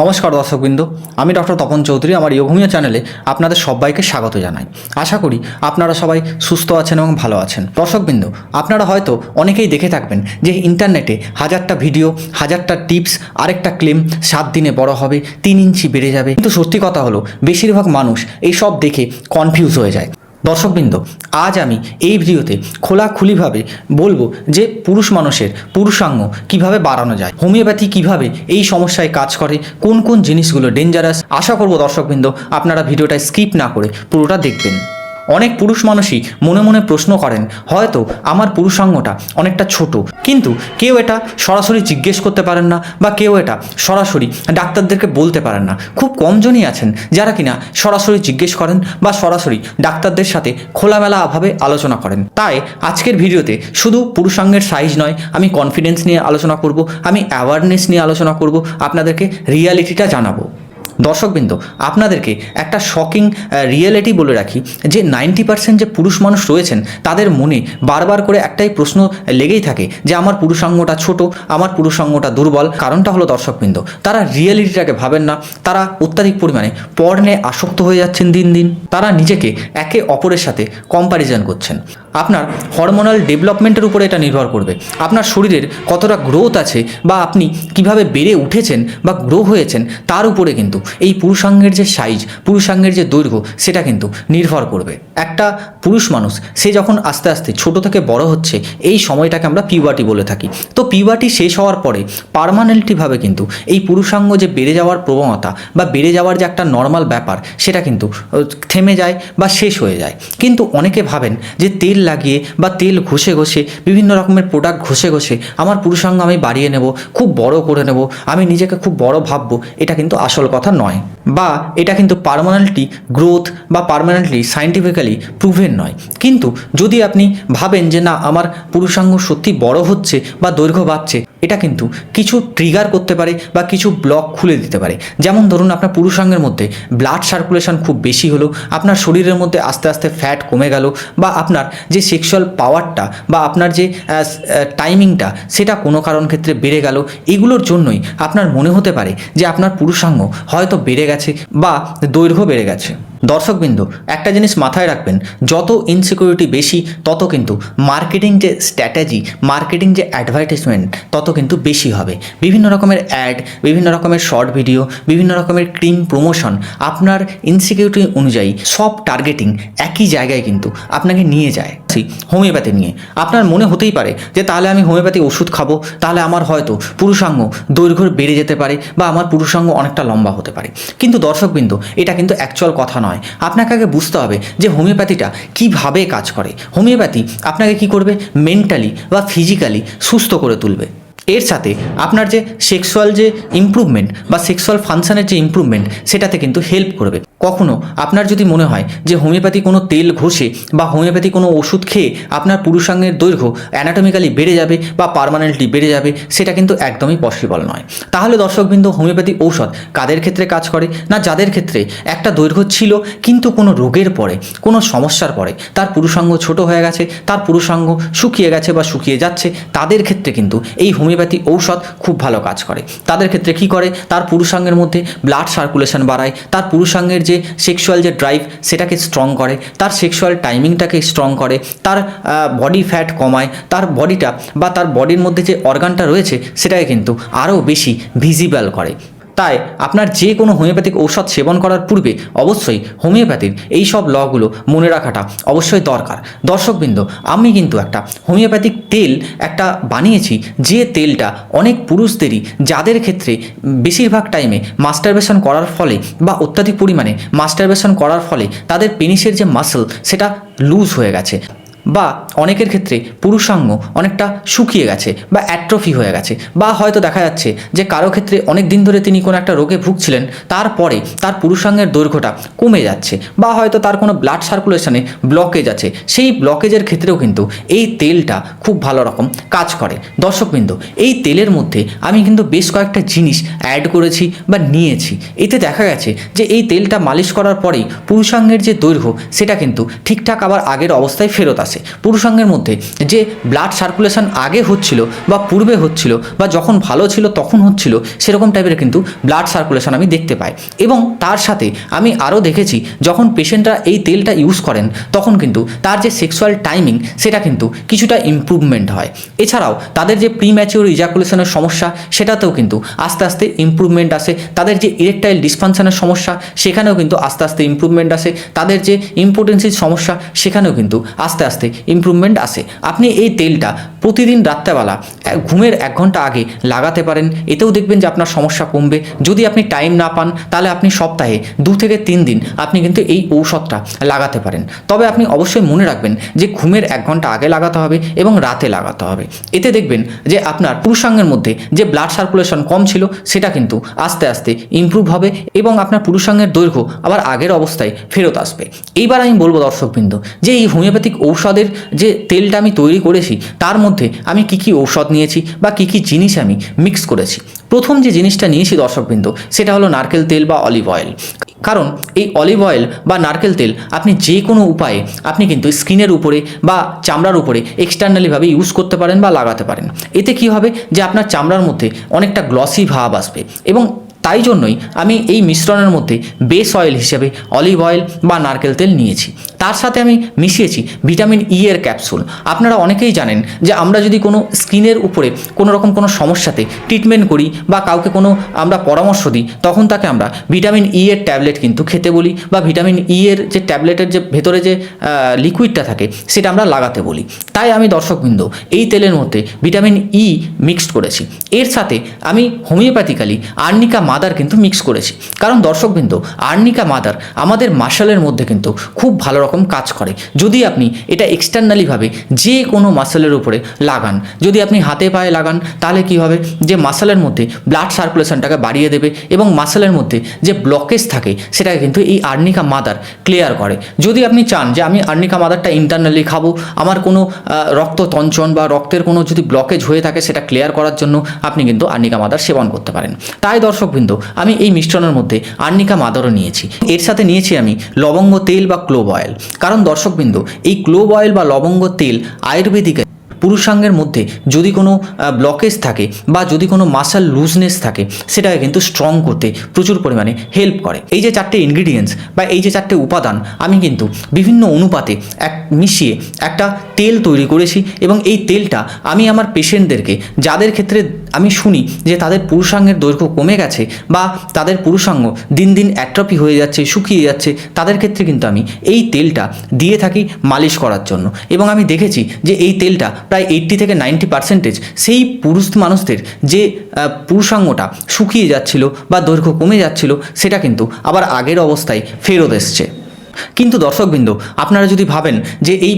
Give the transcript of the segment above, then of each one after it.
নমস্কার দর্শকবৃন্দ, আমি ডক্টর তপন চৌধুরী, আমার ইয়োভূমিয়া চ্যানেলে আপনাদের সবাইকে স্বাগত জানাই। আশা করি আপনারা সবাই সুস্থ আছেন এবং ভালো আছেন। দর্শকবৃন্দ, আপনারা হয়তো অনেকেই দেখে থাকবেন যে ইন্টারনেটে হাজারটা ভিডিও, হাজারটা টিপস, আরেকটা ক্লেম, সাত দিনে বড় হবে, তিন ইঞ্চি বেড়ে যাবে। কিন্তু সত্যি কথা হলো, বেশিরভাগ মানুষ এই সব দেখে কনফিউজ হয়ে যায়। দর্শকবৃন্দ, আজ আমি এই ভিডিওতে খোলাখুলিভাবে বলব যে পুরুষ মানুষের পুরুষাঙ্গ কীভাবে বাড়ানো যায়, হোমিওপ্যাথি কীভাবে এই সমস্যায় কাজ করে, কোন কোন জিনিসগুলো ডেঞ্জারাস আশা করব দর্শকবৃন্দ, আপনারা ভিডিওটা স্কিপ না করে পুরোটা দেখবেন। অনেক পুরুষ মানুষই মনে মনে প্রশ্ন করেন, হয়তো আমার পুরুষাঙ্গটা অনেকটা ছোট। কিন্তু কেউ এটা সরাসরি জিজ্ঞেস করতে পারেন না বা কেউ এটা সরাসরি ডাক্তারদেরকে বলতে পারেন না। খুব কমজনই আছেন যারা কিনা সরাসরি জিজ্ঞেস করেন বা সরাসরি ডাক্তারদের সাথে খোলামেলাভাবে আলোচনা করেন। তাই আজকের ভিডিওতে শুধু পুরুষাঙ্গের সাইজ নয়, আমি কনফিডেন্স নিয়ে আলোচনা করব, আমি অ্যাওয়ারনেস নিয়ে আলোচনা করব, আপনাদেরকে রিয়ালিটিটা জানাব। দর্শকবৃন্দ, আপনাদেরকে একটা শকিং রিয়েলিটি বলে রাখি, যে নাইনটি পার্সেন্ট যে পুরুষ মানুষ রয়েছেন, তাদের মনে বারবার করে একটাই প্রশ্ন লেগেই থাকে, যে আমার পুরুষাঙ্গটা ছোট, আমার পুরুষাঙ্গটা দুর্বল। কারণটা হলো দর্শকবৃন্দ, তারা রিয়েলিটিটাকে ভাবেন না, তারা অত্যাধিক পরিমাণে পর্নে আসক্ত হয়ে যাচ্ছেন দিন দিন, তারা নিজেকে একে অপরের সাথে কম্প্যারিজন করছেন। আপনার হরমোনাল ডেভেলপমেন্টের উপরে এটা নির্ভর করবে। আপনার শরীরের কতটা গ্রোথ আছে বা আপনি কীভাবে বেড়ে উঠেছেন বা গ্রো হয়েছেন, তার উপরে কিন্তু এই পুরুষাঙ্গের যে সাইজ, পুরুষাঙ্গের যে দৈর্ঘ্য, সেটা কিন্তু নির্ভর করবে। একটা পুরুষ মানুষ, সে যখন আস্তে আস্তে ছোট থেকে বড় হচ্ছে, এই সময়টাকে আমরা পিউবার্টি বলে থাকি। তো পিউবার্টি শেষ হওয়ার পরে পারমানেন্টলিভাবে কিন্তু এই পুরুষাঙ্গ যে বেড়ে যাওয়ার প্রবণতা বা বেড়ে যাওয়ার যে একটা নর্মাল ব্যাপার, সেটা কিন্তু থেমে যায় বা শেষ হয়ে যায়। কিন্তু অনেকে ভাবেন যে তেল লাগিয়ে বা তেল ঘষে ঘষে, বিভিন্ন রকমের প্রোডাক্ট ঘষে ঘষে, আমার পুরুষাঙ্গ আমি বাড়িয়ে নেব, খুব বড় করে নেব, আমি নিজেকে খুব বড় ভাববো, এটা কিন্তু আসল কথা নয়। বা এটা কিন্তু পারমানেন্টলি গ্রোথ বা পারমানেন্টলি সাইন্টিফিক্যালি প্রুভেন নয়। কিন্তু যদি আপনি ভাবেন যে না, আমার পুরুষাঙ্গ সত্যি বড় হচ্ছে বা দৈর্ঘ্য বাড়ছে, এটা কিন্তু কিছু ট্রিগার করতে পারে বা কিছু ব্লক খুলে দিতে পারে। যেমন ধরুন আপনার পুরুষাঙ্গের মধ্যে ব্লাড সার্কুলেশন খুব বেশি হলো, আপনার শরীরের মধ্যে আস্তে আস্তে ফ্যাট কমে গেল বা আপনার যে সেক্সুয়াল পাওয়ারটা বা আপনার যে টাইমিংটা সেটা কোনো কারণ ক্ষেত্রে বেড়ে গেল। এগুলোর জন্যই আপনার মনে হতে পারে যে আপনার পুরুষাঙ্গ হয়তো বেড়ে গেছে বা দৈর্ঘ্য বেড়ে গেছে। দর্শকবৃন্দ, একটা জিনিস মাথায় রাখবেন, যত ইনসিকিউরিটি বেশি, তত কিন্তু মার্কেটিং যে স্ট্র্যাটেজি মার্কেটিং যে অ্যাডভার্টাইজমেন্ট তত কিন্তু বেশি হবে। বিভিন্ন রকমের অ্যাড বিভিন্ন রকমের শর্ট ভিডিও বিভিন্ন রকমের ক্রিম প্রমোশন আপনার ইনসিকিউরিটি অনুযায়ী সব টার্গেটিং একই জায়গায় কিন্তু আপনাকে নিয়ে যায়। সেই হোমিওপ্যাথি নিয়ে। আপনার মনে হতেই পারে যে তাহলে আমি হোমিওপ্যাথি ওষুধ খাব, তাহলে আমার হয়তো পুরুষাঙ্গ দৈর্ঘ্য বেড়ে যেতে পারে বা আমার পুরুষাঙ্গ অনেকটা লম্বা হতে পারে। কিন্তু দর্শকবৃন্দ, এটা কিন্তু অ্যাকচুয়াল কথা নয়। আপনাকে আগে বুঝতে হবে যে হোমিওপ্যাথিটা কীভাবে কাজ করে। হোমিওপ্যাথি আপনাকে কি করবে? মেন্টালি বা ফিজিক্যালি সুস্থ করে তুলবে। এর সাথে আপনার যে সেক্সুয়াল যে ইমপ্রুভমেন্ট বা সেক্সুয়াল ফাংশানের যে ইমপ্রুভমেন্ট সেটাতে কিন্তু হেল্প করবে। কখনো আপনার যদি মনে হয় যে হোমিওপ্যাথি কোনো তেল ঘষে বা হোমিওপ্যাথি কোনো ওষুধ খেয়ে আপনার পুরুষাঙ্গের দৈর্ঘ্য অ্যানাটমিক্যালি বেড়ে যাবে বা পার্মানেন্টলি বেড়ে যাবে, সেটা কিন্তু একদমই পসিবল নয়। তাহলে দর্শকবৃন্দ হোমিওপ্যাথি ঔষধ কাদের ক্ষেত্রে কাজ করে না যাদের ক্ষেত্রে? একটা দৈর্ঘ্য ছিল, কিন্তু কোনো রোগের পরে, কোনো সমস্যার পরে, তার পুরুষাঙ্গ ছোট হয়ে গেছে, তার পুরুষাঙ্গ শুকিয়ে গেছে বা শুকিয়ে যাচ্ছে, তাদের ক্ষেত্রে কিন্তু এই হোমিওপ্যাথি ঔষধ খুব ভালো কাজ করে। তাদের ক্ষেত্রে কি করে? তার পুরুষাঙ্গের মধ্যে ব্লাড সার্কুলেশন বাড়ায়, তার পুরুষাঙ্গের যে সেক্সুয়াল যে ড্রাইভ সেটাকে স্ট্রং করে, তার সেক্সুয়াল টাইমিংটাকে স্ট্রং করে, তার বডি ফ্যাট কমায়, তার বডিটা বা তার বডির মধ্যে যে অর্গানটা রয়েছে সেটাকে কিন্তু আরও বেশি ভিজিবল করে। তাই আপনার যে কোনো হোমিওপ্যাথিক ঔষধ সেবন করার পূর্বে অবশ্যই হোমিওপ্যাথির এই সব লগুলো মনে রাখাটা অবশ্যই দরকার। দর্শকবৃন্দ, আমি কিন্তু একটা হোমিওপ্যাথিক তেল একটা বানিয়েছি যে তেলটা অনেক পুরুষদেরই যাদের ক্ষেত্রে বেশিরভাগ টাইমে মাস্টারবেশন করার ফলে বা অত্যাধিক পরিমাণে মাস্টারবেশন করার ফলে তাদের পেনিসের যে মাসল সেটা লুজ হয়ে গেছে। বা অনেকের ক্ষেত্রে পুরুষাঙ্গ অনেকটা শুকিয়ে গেছে বা অ্যাট্রফি হয়ে গেছে বা হয়তো দেখা যাচ্ছে যে কারও ক্ষেত্রে অনেক দিন ধরে তিনি কোনো একটা রোগে ভুগছিলেন, তারপরে তার পুরুষাঙ্গের দৈর্ঘ্যটা কমে যাচ্ছে বা হয়তো তার কোনো ব্লাড সার্কুলেশনে ব্লকেজ আছে। সেই ব্লকেজের ক্ষেত্রেও কিন্তু এই তেলটা খুব ভালো রকম কাজ করে। দর্শকবৃন্দ, এই তেলের মধ্যে আমি কিন্তু বেশ কয়েকটা জিনিস অ্যাড করেছি বা নিয়েছি। এতে দেখা গেছে যে এই তেলটা মালিশ করার পরেই পুরুষাঙ্গের যে দৈর্ঘ্য, সেটা কিন্তু ঠিকঠাক আবার আগের অবস্থায় ফেরত আসে। আসে পুরুষাঙ্গের মধ্যে যে ব্লাড সার্কুলেশন আগে হচ্ছিল বা পূর্বে হচ্ছিল বা যখন ভালো ছিল তখন হচ্ছিল, সেরকম টাইপের কিন্তু ব্লাড সার্কুলেশন আমি দেখতে পাই। এবং তার সাথে আমি আরও দেখেছি, যখন পেশেন্টরা এই তেলটা ইউজ করেন, তখন কিন্তু তার যে সেক্সুয়াল টাইমিং সেটা কিন্তু কিছুটা ইমপ্রুভমেন্ট হয়। এছাড়াও তাদের যে প্রিম্যাচিওর ইজাকুলেশনের সমস্যা, সেটাতেও কিন্তু আস্তে আস্তে ইমপ্রুভমেন্ট আসে। তাদের যে ইরেকটাইল ডিসফাংশনের সমস্যা, সেখানেও কিন্তু আস্তে আস্তে ইমপ্রুভমেন্ট আসে। তাদের যে ইম্পোর্টেন্সির সমস্যা, সেখানেও কিন্তু আস্তে আস্তে ইমপ্রুভমেন্ট আসে আপনি এই তেলটা প্রতিদিন রাত্রেবেলা ঘুমের এক ঘণ্টা আগে লাগাতে পারেন। এতেও দেখবেন যে আপনার সমস্যা কমবে। যদি আপনি টাইম না পান, তাহলে আপনি সপ্তাহে দু থেকে তিন দিন আপনি কিন্তু এই ঔষধটা লাগাতে পারেন। তবে আপনি অবশ্যই মনে রাখবেন যে ঘুমের এক ঘণ্টা আগে লাগাতে হবে এবং রাতে লাগাতে হবে। এতে দেখবেন যে আপনার পুরুষাঙ্গের মধ্যে যে ব্লাড সার্কুলেশন কম ছিল, সেটা কিন্তু আস্তে আস্তে ইমপ্রুভ হবে এবং আপনার পুরুষাঙ্গের দৈর্ঘ্য আবার আগের অবস্থায় ফেরত আসবে। এইবার আমি বলব দর্শকবৃন্দ, যে এই হোমিওপ্যাথিক ঔষধের যে তেলটা আমি তৈরি করেছি, তার মধ্যে আমি কি কি ঔষধ নিয়েছি বা কি কি জিনিস আমি মিক্স করেছি। প্রথম যে জিনিসটা নিয়েছি দর্শকবৃন্দ, সেটা হলো নারকেল তেল বা অলিভ অয়েল কারণ এই অলিভ অয়েল বা নারকেল তেল আপনি যে কোনো উপায়ে আপনি কিন্তু স্কিনের উপরে বা চামড়ার উপরে এক্সটার্নালিভাবে ইউজ করতে পারেন বা লাগাতে পারেন। এতে কি হবে? যে আপনার চামড়ার মধ্যে অনেকটা গ্লসি ভাব আসবে এবং তাই জন্যই আমি এই মিশ্রণের মধ্যে বেস অয়েল হিসেবে অলিভ অয়েল বা নারকেল তেল নিয়েছি। তার সাথে আমি মিশিয়েছি ভিটামিন ই এর ক্যাপসুল আপনারা অনেকেই জানেন যে আমরা যদি কোনো স্কিনের উপরে কোনো রকম কোনো সমস্যাতে ট্রিটমেন্ট করি বা কাউকে কোনো আমরা পরামর্শ দিই, তখন তাকে আমরা ভিটামিন ই এর ট্যাবলেট কিন্তু খেতে বলি বা ভিটামিন ই এর যে ট্যাবলেটের যে ভেতরে যে লিকুইডটা থাকে সেটা আমরা লাগাতে বলি। তাই আমি দর্শকবৃন্দ এই তেলের মধ্যে ভিটামিন ই মিক্সড করেছি। এর সাথে আমি হোমিওপ্যাথিক্যালি আর্নিকা মাদার কিন্তু মিক্স করেছি। কারণ দর্শকবৃন্দ, আর্নিকা মাদার আমাদের মাসালের মধ্যে কিন্তু খুব ভালো রকম কাজ করে। যদি আপনি এটা এক্সটার্নালিভাবে যে কোনো মাসেলের উপরে লাগান, যদি আপনি হাতে পায়ে লাগান, তাহলে কি হবে? যে মাসেলের মধ্যে ব্লাড সার্কুলেশনটাকে বাড়িয়ে দেবে এবং মাসেলের মধ্যে যে ব্লকেজ থাকে, সেটাকে কিন্তু এই আর্নিকা মাদার ক্লিয়ার করে। যদি আপনি চান যে আমি আর্নিকা মাদারটা ইন্টারনালি খাব, আমার কোনো রক্ত তঞ্চন বা রক্তের কোনো যদি ব্লকেজ হয়ে থাকে সেটা ক্লিয়ার করার জন্য আপনি কিন্তু আর্নিকা মাদার সেবন করতে পারেন। তাই দর্শকবৃন্দ আমি এই মিশ্রণের মধ্যে আর্নিকা মাদারও নিয়েছি। এর সাথে নিয়েছি আমি লবঙ্গ তেল বা ক্লোব অয়েল। কারণ দর্শকবৃন্দ, এই ক্লোব অয়েল বা লবঙ্গ তেল আয়ুর্বেদিকে পুরুষাঙ্গের মধ্যে যদি কোনো ব্লকেজ থাকে বা যদি কোনো মাসাল লুজনেস থাকে, সেটাকে কিন্তু স্ট্রং করতে প্রচুর পরিমাণে হেল্প করে। এই যে চারটে ইনগ্রিডিয়েন্টস বা এই যে চারটে উপাদান, আমি কিন্তু বিভিন্ন অনুপাতে এক, মিশিয়ে একটা তেল তৈরি করেছি এবং এই তেলটা আমি আমার পেশেন্টদেরকে যাদের ক্ষেত্রে আমি শুনি যে তাদের পুরুষাঙ্গের দৈর্ঘ্য কমে গেছে বা তাদের পুরুষাঙ্গ দিন দিন অ্যাট্রপি হয়ে যাচ্ছে, শুকিয়ে যাচ্ছে, তাদের ক্ষেত্রে কিন্তু আমি এই তেলটা দিয়ে থাকি মালিশ করার জন্য। এবং আমি দেখেছি যে এই তেলটা প্রায় এইট্টি থেকে নাইনটি পার্সেন্টেজ সেই পুরুষ মানুষদের যে পুরুষাঙ্গটা শুকিয়ে যাচ্ছিল বা দৈর্ঘ্য কমে যাচ্ছিল, সেটা কিন্তু আবার আগের অবস্থায় ফেরত এসছে। কিন্তু দর্শকবৃন্দ, আপনারা যদি ভাবেন যে এই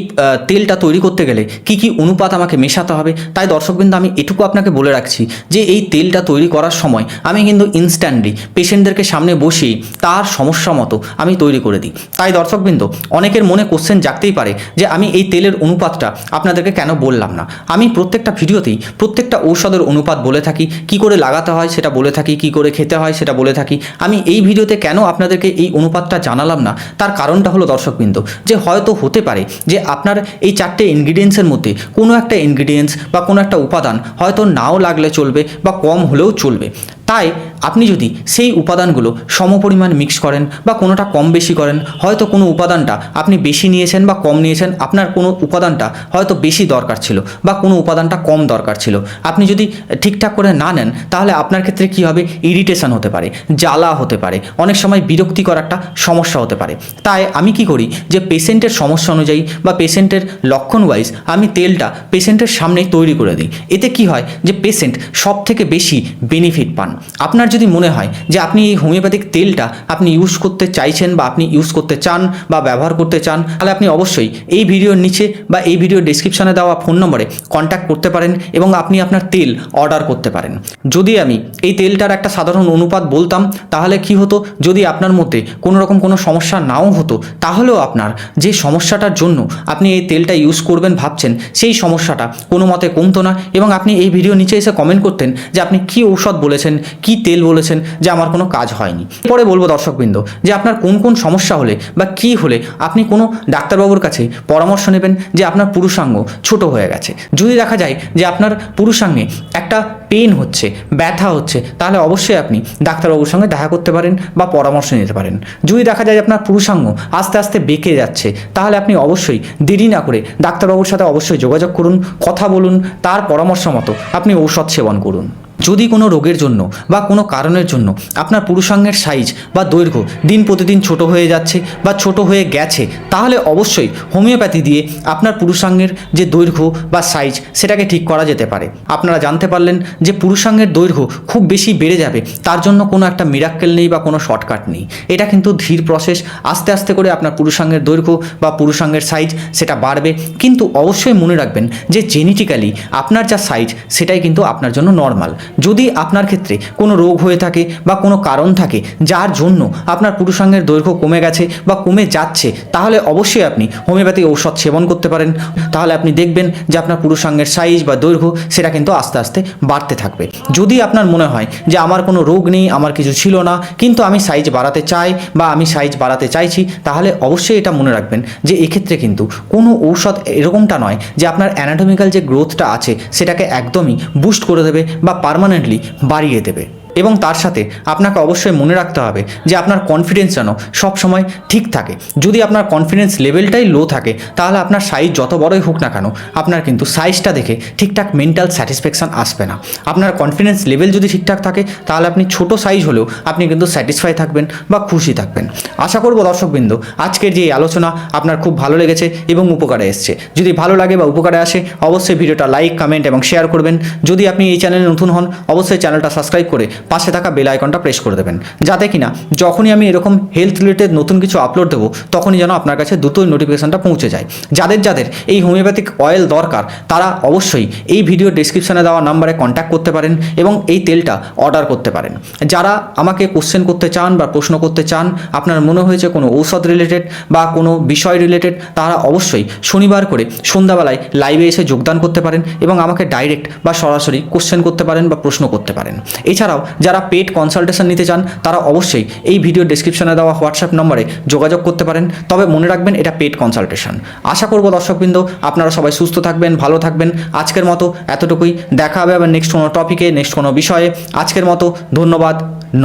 তেলটা তৈরি করতে গেলে কি কি অনুপাত আমাকে মেশাতে হবে, তাই দর্শকবৃন্দ আমি এটুকু আপনাকে বলে রাখছি যে এই তেলটা তৈরি করার সময় আমি কিন্তু ইনস্ট্যান্টলি পেশেন্টদেরকে সামনে বসিয়ে তার সমস্যা মতো আমি তৈরি করে দিই। তাই দর্শকবৃন্দ, অনেকের মনে কোশ্চেন জাগতেই পারে যে আমি এই তেলের অনুপাতটা আপনাদেরকে কেন বললাম না? আমি প্রত্যেকটা ভিডিওতেই প্রত্যেকটা ঔষধের অনুপাত বলে থাকি, কি করে লাগাতে হয় সেটা বলে থাকি, কি করে খেতে হয় সেটা বলে থাকি। আমি এই ভিডিওতে কেন আপনাদেরকে এই অনুপাতটা জানালাম না? তার কারণটা হলো দর্শকবৃন্দ যে হয়তো হতে পারে যে আপনার এই চারটে ইনগ্রিডিয়েন্টসের মধ্যে কোনো একটা ইনগ্রিডিয়েন্টস বা কোনো একটা উপাদান হয়তো নাও লাগলে চলবে বা কম হলেও চলবে। তাই আপনি যদি সেই উপাদানগুলো সমপরিমাণ মিক্স করেন বা কোনোটা কম বেশি করেন, হয়তো কোনো উপাদানটা আপনি বেশি নিয়েছেন বা কম নিয়েছেন, আপনার কোনো উপাদানটা হয়তো বেশি দরকার ছিল বা কোনো উপাদানটা কম দরকার ছিল। আপনি যদি ঠিকঠাক করে না নেন, তাহলে আপনার ক্ষেত্রে কী হবে? ইরিটেশন হতে পারে, জ্বালা হতে পারে, অনেক সময় বিরক্তিকর একটা সমস্যা হতে পারে। তাই আমি কি করি যে পেশেন্টের সমস্যা অনুযায়ী বা পেশেন্টের লক্ষণ ওয়াইজ আমি তেলটা পেশেন্টের সামনেই তৈরি করে দিই। এতে কি হয়? যে পেশেন্ট সব থেকে বেশি বেনিফিট পান। আপনার যদি মনে হয় যে আপনি এই হোমিওপ্যাথিক তেলটা আপনি ইউজ করতে চাইছেন বা আপনি ইউজ করতে চান বা ব্যবহার করতে চান, তাহলে আপনি অবশ্যই এই ভিডিওর নিচে বা এই ভিডিওর ডিসক্রিপশনে দেওয়া ফোন নম্বরে কন্ট্যাক্ট করতে পারেন এবং আপনি আপনার তেল অর্ডার করতে পারেন। যদি আমি এই তেলটার একটা সাধারণ অনুপাত বলতাম, তাহলে কি হতো? যদি আপনার মধ্যে কোনো রকম কোনো সমস্যা নাও হতো, তাহলেও আপনার যে সমস্যাটার জন্য আপনি এই তেলটা ইউজ করবেন ভাবছেন, সেই সমস্যাটা কোনো মতে কমতো না এবং আপনি এই ভিডিও নিচে এসে কমেন্ট করতেন যে আপনি কি ঔষধ বলেছেন কি তেল বলেছেন যে আমার কোনো কাজ হয়নি। পরে বলব দর্শকবৃন্দ যে আপনার কোন কোন সমস্যা হলে বা কি হলে আপনি কোনো ডাক্তারবাবুর কাছে পরামর্শ নেবেন যে আপনার পুরুষাঙ্গ ছোট হয়ে গেছে। যদি দেখা যায় যে আপনার পুরুষাঙ্গে একটা পেন হচ্ছে, ব্যথা হচ্ছে, তাহলে অবশ্যই আপনি ডাক্তারবাবুর সঙ্গে দেখা করতে পারেন বা পরামর্শ নিতে পারেন। যদি দেখা যায় আপনার পুরুষাঙ্গ আস্তে আস্তে বেঁকে যাচ্ছে, তাহলে আপনি অবশ্যই দেরি না করে ডাক্তারবাবুর সাথে অবশ্যই যোগাযোগ করুন, কথা বলুন, তার পরামর্শ মতো আপনি ঔষধ সেবন করুন। যদি কোনো রোগের জন্য বা কোনো কারণের জন্য আপনার পুরুষাঙ্গের সাইজ বা দৈর্ঘ্য দিন প্রতিদিন ছোট হয়ে যাচ্ছে বা ছোট হয়ে গেছে, তাহলে অবশ্যই হোমিওপ্যাথি দিয়ে আপনার পুরুষাঙ্গের যে দৈর্ঘ্য বা সাইজ সেটাকে ঠিক করা যেতে পারে। আপনারা জানতে পারলেন যে পুরুষাঙ্গের দৈর্ঘ্য খুব বেশি বেড়ে যাবে, তার জন্য কোনো একটা মিরাক্কেল নেই বা কোনো শর্টকাট নেই। এটা কিন্তু ধীর প্রসেস আস্তে আস্তে করে আপনার পুরুষাঙ্গের দৈর্ঘ্য বা পুরুষাঙ্গের সাইজ সেটা বাড়বে। কিন্তু অবশ্যই মনে রাখবেন যে জেনেটিক্যালি আপনার যা সাইজ সেটাই কিন্তু আপনার জন্য নর্মাল যদি আপনার ক্ষেত্রে কোনো রোগ হয়ে থাকে বা কোনো কারণ থাকে যার জন্য আপনার পুরুষাঙ্গের দৈর্ঘ্য কমে গেছে বা কমে যাচ্ছে, তাহলে অবশ্যই আপনি হোমিওপ্যাথি ঔষধ সেবন করতে পারেন। তাহলে আপনি দেখবেন যে আপনার পুরুষাঙ্গের সাইজ বা দৈর্ঘ্য, সেটা কিন্তু আস্তে আস্তে বাড়তে থাকবে। যদি আপনার মনে হয় যে আমার কোনো রোগ নেই, আমার কিছু ছিল না, কিন্তু আমি সাইজ বাড়াতে চাই বা আমি সাইজ বাড়াতে চাইছি, তাহলে অবশ্যই এটা মনে রাখবেন যে এক্ষেত্রে কিন্তু কোনো ঔষধ এরকমটা নয় যে আপনার অ্যানাটমিক্যাল যে গ্রোথটা আছে, সেটাকে একদমই বুস্ট করে দেবে বা পার্মানেন্টলি বাড়িয়ে দেবে। এবং তার সাথে আপনাকে অবশ্যই মনে রাখতে হবে যে আপনার কনফিডেন্স যেন সবসময় ঠিক থাকে। যদি আপনার কনফিডেন্স লেভেলটাই লো থাকে, তাহলে আপনার সাইজ যত বড়ই হোক না কেন, আপনার কিন্তু সাইজটা দেখে ঠিকঠাক মেন্টাল স্যাটিসফ্যাকশান আসবে না। আপনার কনফিডেন্স লেভেল যদি ঠিকঠাক থাকে, তাহলে আপনি ছোট সাইজ হলেও আপনি কিন্তু স্যাটিসফাই থাকবেন বা খুশি থাকবেন। আশা করব দর্শকবৃন্দ, আজকের যে আলোচনা আপনার খুব ভালো লেগেছে এবং উপকারে এসছে। যদি ভালো লাগে বা উপকারে আসে, অবশ্যই ভিডিওটা লাইক কমেন্ট এবং শেয়ার করবেন। যদি আপনি এই চ্যানেলে নতুন হন, অবশ্যই চ্যানেলটা সাবস্ক্রাইব করে পাশে থাকা বেল আইকনটা প্রেস করে দেবেন। যাতে কিনা যখনই আমি এরকম হেলথ রিলেটেড নতুন কিছু আপলোড দেবো, তখনই যেন আপনার কাছে দ্রুতই নোটিফিকেশনটা পৌঁছে যায়। যাদের যাদের এই হোমিওপ্যাথিক অয়েল দরকার, তারা অবশ্যই এই ভিডিও ডিসক্রিপশনে দেওয়া নাম্বারে কন্ট্যাক্ট করতে পারেন এবং এই তেলটা অর্ডার করতে পারেন। যারা আমাকে কোশ্চেন করতে চান বা প্রশ্ন করতে চান, আপনার মনে হয়েছে কোনো ঔষধ রিলেটেড বা কোনো বিষয় রিলেটেড তারা অবশ্যই শনিবার করে সন্ধ্যাবেলায় লাইভে এসে যোগদান করতে পারেন এবং আমাকে ডাইরেক্ট বা সরাসরি কোশ্চেন করতে পারেন বা প্রশ্ন করতে পারেন। এছাড়াও যারা পেড কনসালটেশন নিতে চান, তারা অবশ্যই এই ভিডিও ডিসক্রিপশনে দেওয়া হোয়াটসঅ্যাপ নম্বরে যোগাযোগ করতে পারেন। তবে মনে রাখবেন, এটা পেড কনসালটেশন আশা করব দর্শকবৃন্দ, আপনারা সবাই সুস্থ থাকবেন, ভালো থাকবেন। আজকের মতো এতটুকুই। দেখা হবে আবার নেক্সট কোনো টপিকে নেক্সট কোনো বিষয়ে। আজকের মতো ধন্যবাদ,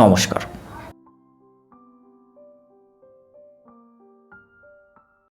নমস্কার।